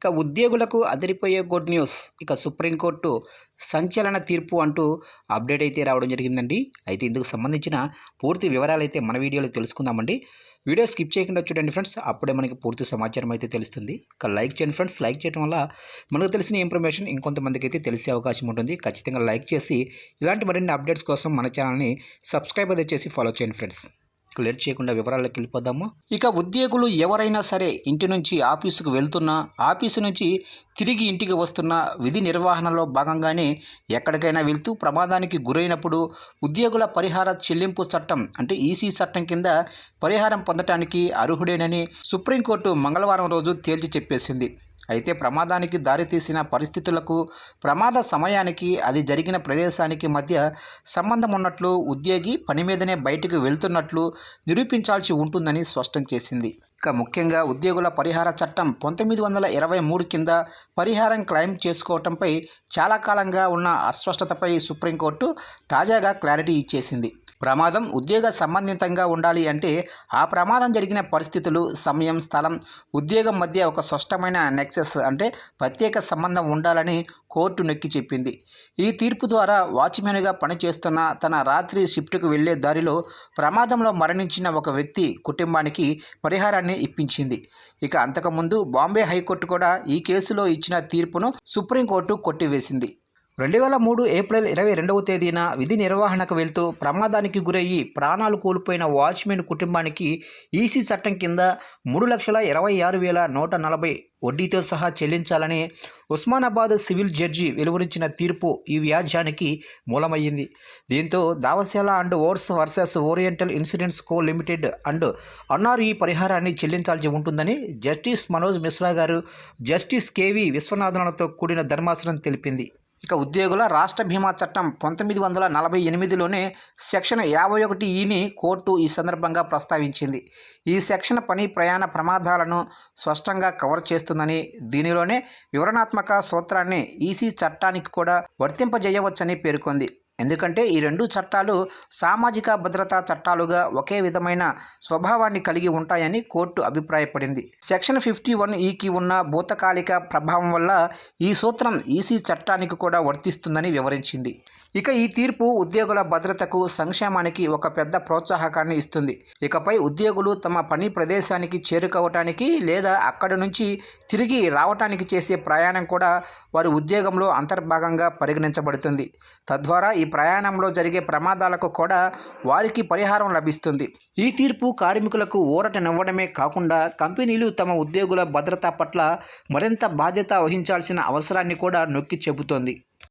ఇక ఉద్యోగులకు అదిరిపోయే గుడ్ న్యూస్ ఇక సుప్రీంకోర్టు సంచలన తీర్పు అంటూ అప్డేట్ అయితే రావడం జరిగిందండి. అయితే ఇందుకు సంబంధించిన పూర్తి వివరాలు అయితే మన వీడియోలో తెలుసుకుందామండి. వీడియో స్కిప్ చేయకుండా చూడండి ఫ్రెండ్స్. అప్పుడే మనకి పూర్తి సమాచారం అయితే తెలుస్తుంది. ఇక లైక్ చేయండి ఫ్రెండ్స్. లైక్ చేయడం వల్ల మనకు తెలిసిన ఇన్ఫర్మేషన్ ఇంకొంతమందికి అయితే తెలిసే అవకాశం ఉంటుంది. ఖచ్చితంగా లైక్ చేసి ఇలాంటి మరిన్ని అప్డేట్స్ కోసం మన ఛానల్ని సబ్స్క్రైబ్ అయితే చేసి ఫాలో చేయండి ఫ్రెండ్స్. లేట్ చేయకుండా వివరాలకు వెళ్ళిపోదాము. ఇక ఉద్యోగులు ఎవరైనా సరే ఇంటి నుంచి ఆఫీసుకు వెళ్తున్నా ఆఫీసు నుంచి తిరిగి ఇంటికి వస్తున్న విధి నిర్వహణలో భాగంగానే ఎక్కడికైనా వెళ్తూ ప్రమాదానికి గురైనప్పుడు ఉద్యోగుల పరిహార చెల్లింపు చట్టం అంటే ఈసీ చట్టం కింద పరిహారం పొందటానికి అర్హుడేనని సుప్రీంకోర్టు మంగళవారం రోజు తేల్చి చెప్పేసింది. అయితే ప్రమాదానికి దారితీసిన పరిస్థితులకు ప్రమాద సమయానికి అది జరిగిన ప్రదేశానికి మధ్య సంబంధం ఉన్నట్లు ఉద్యోగి పని మీదనే బయటకు వెళ్తున్నట్లు నిరూపించాల్సి ఉంటుందని స్పష్టం చేసింది. ఇక ముఖ్యంగా ఉద్యోగుల పరిహార చట్టం పంతొమ్మిది వందల ఇరవై మూడు కింద పరిహారం క్లెయిమ్ చేసుకోవటంపై చాలా కాలంగా ఉన్న అస్పష్టతపై సుప్రీంకోర్టు తాజాగా క్లారిటీ ఇచ్చేసింది. ప్రమాదం ఉద్యోగ సంబంధితంగా ఉండాలి అంటే ఆ ప్రమాదం జరిగిన పరిస్థితులు సమయం స్థలం ఉద్యోగం మధ్య ఒక స్పష్టమైన నెక్సెస్ అంటే ప్రత్యేక సంబంధం ఉండాలని కోర్టు నొక్కి చెప్పింది. ఈ తీర్పు ద్వారా వాచ్మెన్గా పనిచేస్తున్న తన రాత్రి షిఫ్ట్కు వెళ్ళే దారిలో ప్రమాదంలో మరణించిన ఒక వ్యక్తి కుటుంబానికి పరిహారాన్ని ఇప్పించింది. ఇక అంతకుముందు బాంబే హైకోర్టు కూడా ఈ కేసులో ఇచ్చిన తీర్పును సుప్రీంకోర్టు కొట్టివేసింది. రెండు వేల మూడు ఏప్రిల్ ఇరవై రెండవ తేదీన విధి నిర్వహణకు వెళ్తూ ప్రమాదానికి గురయ్యి ప్రాణాలు కోల్పోయిన వాచ్మెన్ కుటుంబానికి ఈసీ చట్టం కింద మూడు లక్షల ఇరవై ఆరు వేల నూట నలభై వడ్డీతో సహా చెల్లించాలని ఉస్మానాబాద్ సివిల్ జడ్జి వెలువరించిన తీర్పు ఈ వ్యాజ్యానికి మూలమయ్యింది. దీంతో దావశాల and ors versus Oriental Insurance Co Limited and అన్నారు ఈ పరిహారాన్ని చెల్లించాల్సి ఉంటుందని జస్టిస్ మనోజ్ మిశ్రా గారు జస్టిస్ కేవి విశ్వనాథన్లతో కూడిన ధర్మాసనం తెలిపింది. ఇక ఉద్యోగుల రాష్ట్ర బీమా చట్టం పంతొమ్మిది వందల నలభై ఎనిమిదిలోనే సెక్షన్ యాభై ఒకటి ఈని కోర్టు ఈ సందర్భంగా ప్రస్తావించింది. ఈ సెక్షన్ పని ప్రయాణ ప్రమాదాలను స్పష్టంగా కవర్ చేస్తుందని దీనిలోనే వివరణాత్మక సూత్రాన్ని ఈసీ చట్టానికి కూడా వర్తింపజేయవచ్చని పేర్కొంది. ఎందుకంటే ఈ రెండు చట్టాలు సామాజిక భద్రతా చట్టాలుగా ఒకే విధమైన స్వభావాన్ని కలిగి ఉంటాయని కోర్టు అభిప్రాయపడింది. సెక్షన్ ఫిఫ్టీ వన్ ఈకి ఉన్న భూతకాలిక ప్రభావం వల్ల ఈ సూత్రం ఈసీ చట్టానికి కూడా వర్తిస్తుందని వివరించింది. ఇక ఈ తీర్పు ఉద్యోగుల భద్రతకు సంక్షేమానికి ఒక పెద్ద ప్రోత్సాహకాన్ని ఇస్తుంది. ఇకపై ఉద్యోగులు తమ పని ప్రదేశానికి చేరుకోవటానికి లేదా అక్కడి నుంచి తిరిగి రావటానికి చేసే ప్రయాణం కూడా వారి ఉద్యోగంలో అంతర్భాగంగా పరిగణించబడుతుంది. తద్వారా ఈ ప్రయాణంలో జరిగే ప్రమాదాలకు కూడా వారికి పరిహారం లభిస్తుంది. ఈ తీర్పు కార్మికులకు ఊరటనివ్వడమే కాకుండా కంపెనీలు తమ ఉద్యోగుల భద్రత పట్ల మరింత బాధ్యత వహించాల్సిన అవసరాన్ని కూడా నొక్కి చెబుతోంది.